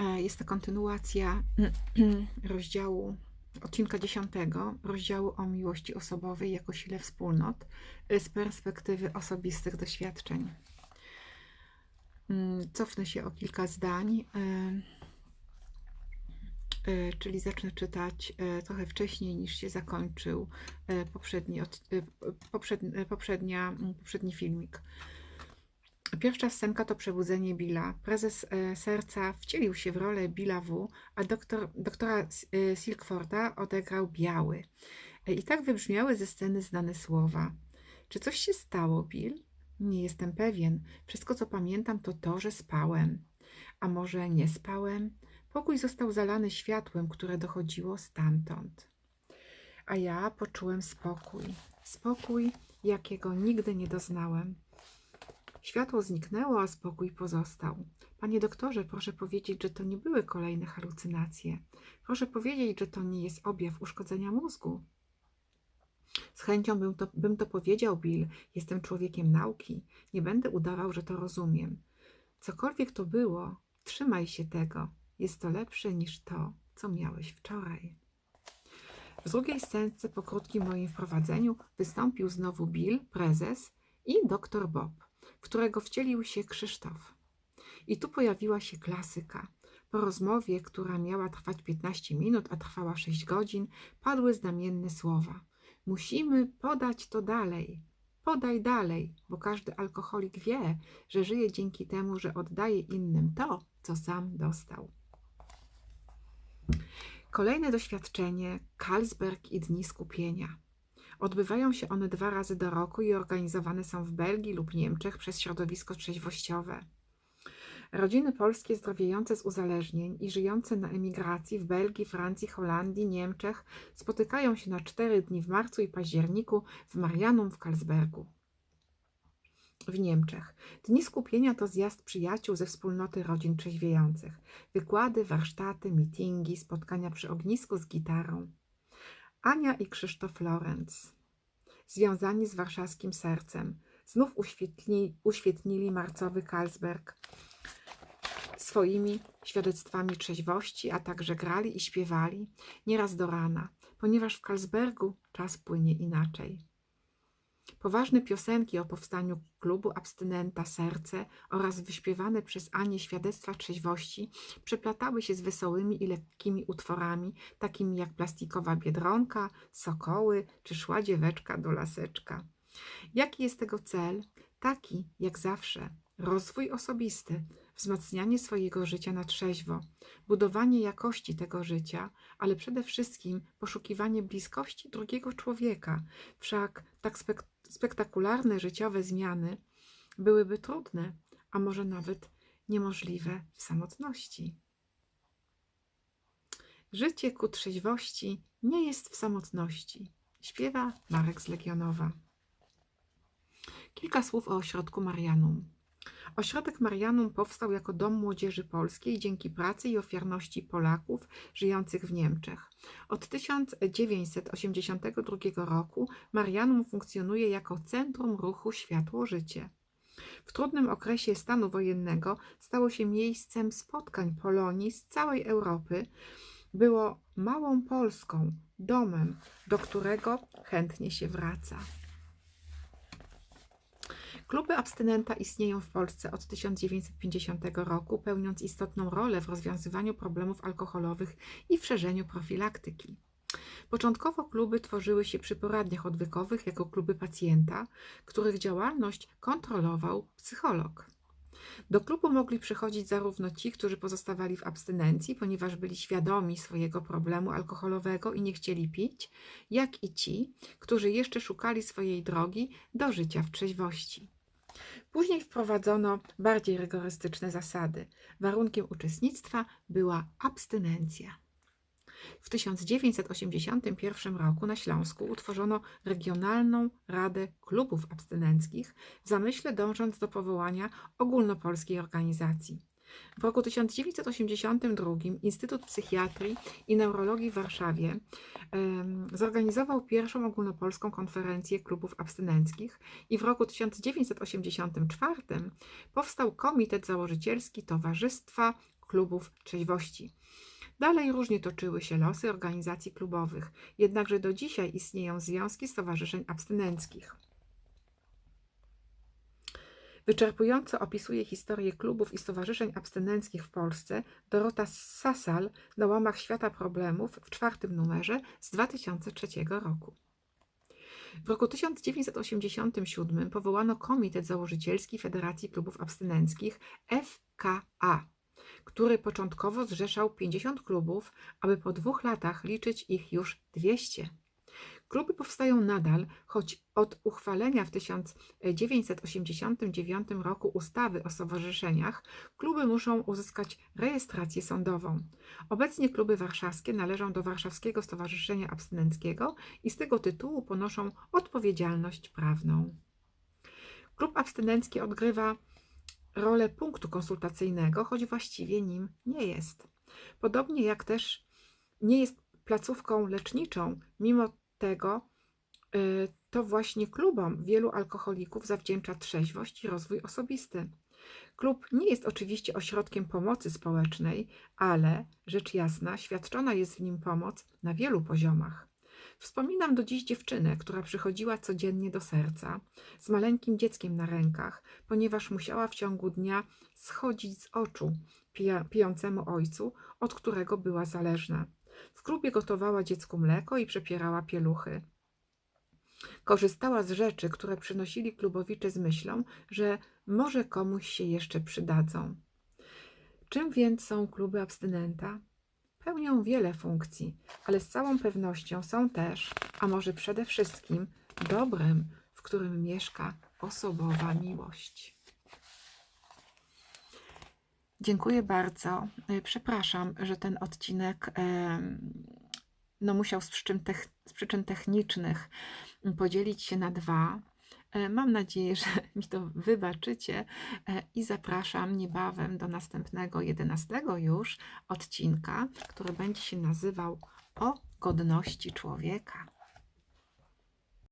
E, Jest to kontynuacja rozdziału, odcinka 10, rozdziału o miłości osobowej jako sile wspólnot e, z perspektywy osobistych doświadczeń. Mm, Cofnę się o kilka zdań, e, czyli zacznę czytać trochę wcześniej niż się zakończył poprzedni, poprzednia, poprzedni filmik. Pierwsza scenka to przebudzenie Billa. Prezes e, serca wcielił się w rolę Billa W, a doktor, doktora e, Silkforda odegrał biały. E, I tak wybrzmiały ze sceny znane słowa. Czy coś się stało, Bill? Nie jestem pewien. Wszystko, co pamiętam, to to, że spałem. A może nie spałem? Pokój został zalany światłem, które dochodziło stamtąd. A ja poczułem spokój. Spokój, jakiego nigdy nie doznałem. Światło zniknęło, a spokój pozostał. Panie doktorze, proszę powiedzieć, że to nie były kolejne halucynacje. Proszę powiedzieć, że to nie jest objaw uszkodzenia mózgu. Z chęcią bym to, bym to powiedział, Bill. Jestem człowiekiem nauki. Nie będę udawał, że to rozumiem. Cokolwiek to było, trzymaj się tego. Jest to lepsze niż to, co miałeś wczoraj. W drugiej scence, po krótkim moim wprowadzeniu, wystąpił znowu Bill, prezes i doktor Bob w którego wcielił się Krzysztof. I tu pojawiła się klasyka. Po rozmowie, która miała trwać 15 minut, a trwała 6 godzin, padły znamienne słowa. Musimy podać to dalej. Podaj dalej, bo każdy alkoholik wie, że żyje dzięki temu, że oddaje innym to, co sam dostał. Kolejne doświadczenie Carlsberg i Dni Skupienia. Odbywają się one dwa razy do roku i organizowane są w Belgii lub Niemczech przez środowisko trzeźwościowe. Rodziny polskie zdrowiejące z uzależnień i żyjące na emigracji w Belgii, Francji, Holandii, Niemczech spotykają się na cztery dni w marcu i październiku w Marianum w Karlsbergu. W Niemczech. Dni skupienia to zjazd przyjaciół ze wspólnoty rodzin trzeźwiejących. Wykłady, warsztaty, meetingi, spotkania przy ognisku z gitarą. Ania i Krzysztof Lorenz, związani z warszawskim sercem, znów uświetli, uświetnili marcowy Karlsberg swoimi świadectwami trzeźwości, a także grali i śpiewali nieraz do rana, ponieważ w Karlsbergu czas płynie inaczej. Poważne piosenki o powstaniu klubu Abstynenta Serce oraz wyśpiewane przez Anię świadectwa trzeźwości przeplatały się z wesołymi i lekkimi utworami, takimi jak Plastikowa Biedronka, Sokoły czy Szła dzieweczka do laseczka. Jaki jest tego cel? Taki, jak zawsze, rozwój osobisty, wzmacnianie swojego życia na trzeźwo, budowanie jakości tego życia, ale przede wszystkim poszukiwanie bliskości drugiego człowieka. Wszak tak spek spektakularne życiowe zmiany byłyby trudne, a może nawet niemożliwe w samotności. Życie ku trzeźwości nie jest w samotności. Śpiewa Marek z Legionowa. Kilka słów o ośrodku Marianum. Ośrodek Marianum powstał jako dom młodzieży polskiej dzięki pracy i ofiarności Polaków żyjących w Niemczech. Od 1982 roku Marianum funkcjonuje jako centrum ruchu Światło-Życie. W trudnym okresie stanu wojennego stało się miejscem spotkań Polonii z całej Europy. Było małą Polską, domem, do którego chętnie się wraca. Kluby abstynenta istnieją w Polsce od 1950 roku, pełniąc istotną rolę w rozwiązywaniu problemów alkoholowych i w szerzeniu profilaktyki. Początkowo kluby tworzyły się przy poradniach odwykowych jako kluby pacjenta, których działalność kontrolował psycholog. Do klubu mogli przychodzić zarówno ci, którzy pozostawali w abstynencji, ponieważ byli świadomi swojego problemu alkoholowego i nie chcieli pić, jak i ci, którzy jeszcze szukali swojej drogi do życia w trzeźwości. Później wprowadzono bardziej rygorystyczne zasady. Warunkiem uczestnictwa była abstynencja. W 1981 roku na Śląsku utworzono Regionalną Radę Klubów Abstynenckich w zamyśle dążąc do powołania ogólnopolskiej organizacji. W roku 1982 Instytut Psychiatrii i Neurologii w Warszawie zorganizował pierwszą ogólnopolską konferencję klubów abstynenckich i w roku 1984 powstał Komitet Założycielski Towarzystwa klubów trzeźwości. Dalej różnie toczyły się losy organizacji klubowych, jednakże do dzisiaj istnieją związki stowarzyszeń abstynenckich. Wyczerpująco opisuje historię klubów i stowarzyszeń abstynenckich w Polsce Dorota Sasal na łamach świata problemów w czwartym numerze z 2003 roku. W roku 1987 powołano Komitet Założycielski Federacji Klubów Abstynenckich FKA, który początkowo zrzeszał 50 klubów, aby po dwóch latach liczyć ich już 200. Kluby powstają nadal, choć od uchwalenia w 1989 roku ustawy o stowarzyszeniach kluby muszą uzyskać rejestrację sądową. Obecnie kluby warszawskie należą do Warszawskiego Stowarzyszenia Abstynenckiego i z tego tytułu ponoszą odpowiedzialność prawną. Klub abstynencki odgrywa rolę punktu konsultacyjnego, choć właściwie nim nie jest. Podobnie jak też nie jest placówką leczniczą, mimo tego y, to właśnie klubom wielu alkoholików zawdzięcza trzeźwość i rozwój osobisty. Klub nie jest oczywiście ośrodkiem pomocy społecznej, ale rzecz jasna, świadczona jest w nim pomoc na wielu poziomach. Wspominam do dziś dziewczynę, która przychodziła codziennie do serca z maleńkim dzieckiem na rękach, ponieważ musiała w ciągu dnia schodzić z oczu pijącemu ojcu, od którego była zależna. W klubie gotowała dziecku mleko i przepierała pieluchy. Korzystała z rzeczy, które przynosili klubowicze z myślą, że może komuś się jeszcze przydadzą. Czym więc są kluby abstynenta? Pełnią wiele funkcji, ale z całą pewnością są też, a może przede wszystkim, dobrem, w którym mieszka osobowa miłość. Dziękuję bardzo. Y, Przepraszam, że ten odcinek em, no, musiał z przyczyn, tech, z przyczyn technicznych podzielić się na dwa. E, Mam nadzieję, że mi to wybaczycie e, i zapraszam niebawem do następnego, jedenastego już odcinka, który będzie się nazywał O godności człowieka.